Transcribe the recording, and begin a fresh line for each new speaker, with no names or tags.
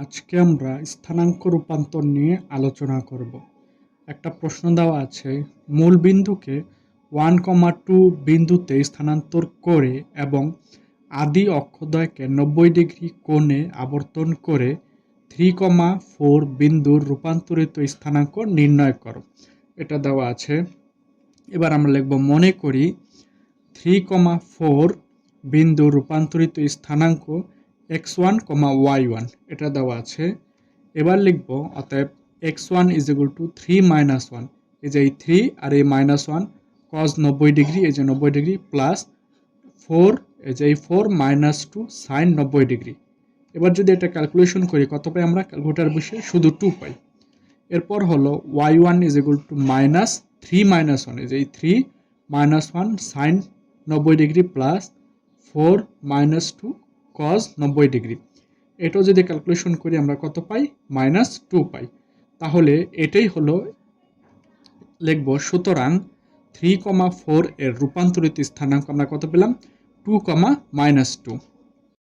আজকে আমরা স্থানাঙ্ক রূপান্তর নিয়ে আলোচনা করব। একটা প্রশ্ন দেওয়া আছে, মূল বিন্দুকে ওয়ান কমা টু বিন্দুতে স্থানান্তর করে এবং আদি অক্ষদ্বয়কে নব্বই ডিগ্রি কোণে আবর্তন করে থ্রি কমা ফোর বিন্দুর রূপান্তরিত স্থানাঙ্ক নির্ণয় করো। এটা দেওয়া আছে। এবার আমরা লিখব, মনে করি থ্রি কমা ফোর বিন্দু রূপান্তরিত স্থানাঙ্ক X one comma Y one, এটা দেওয়া আছে। এবার লিখব, অতএব X one is equal to three minus one এই যে এই থ্রি আর এই মাইনাস ওয়ান কজ নব্বই ডিগ্রি, এই যে নব্বই ডিগ্রি প্লাস ফোর এই যে এই ফোর মাইনাস টু সাইন নব্বই ডিগ্রি। এবার যদি এটা ক্যালকুলেশন করি, কত পাই আমরা? ক্যালকুলেটার বসে শুধু টু পাই। এরপর হলো Y one is equal to minus three minus one এই থ্রি মাইনাস ওয়ান সাইন নব্বই degree plus four minus two cos নব্বই ডিগ্রি। এটাও যদি ক্যালকুলেশন করি, আমরা কত পাই? মাইনাস টু পাই। তাহলে এটাই হলো লিখব, সুতরাং থ্রি কমা ফোর এর রূপান্তরিত স্থানাঙ্ক আমরা কত পেলাম? টু কমা মাইনাস টু